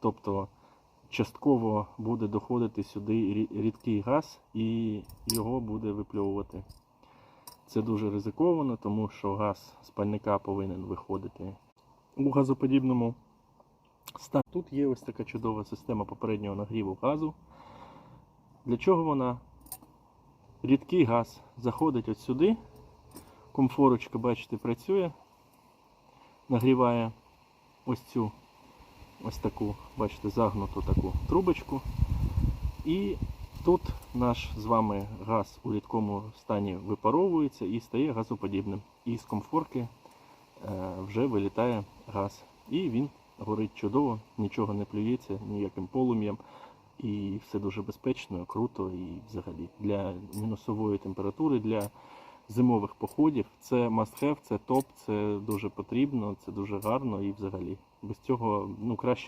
Тобто частково буде доходити сюди рідкий газ і його буде випльовувати. Це дуже ризиковано, тому що газ з пальника повинен виходити у газоподібному стані. Тут є ось така чудова система попереднього нагріву газу. Для чого вона? Рідкий газ заходить от сюди. Комфорочка, бачите, працює, нагріває ось цю ось таку, бачите, загнуту таку трубочку. І тут наш з вами газ у рідкому стані випаровується і стає газоподібним. І з комфорки е, вже вилітає газ. І він горить чудово, нічого не плюється ніяким полум'ям. І все дуже безпечно, круто і взагалі для мінусової температури, для зимових походів це must have, це топ, це дуже потрібно, це дуже гарно і взагалі. Без цього ну краще.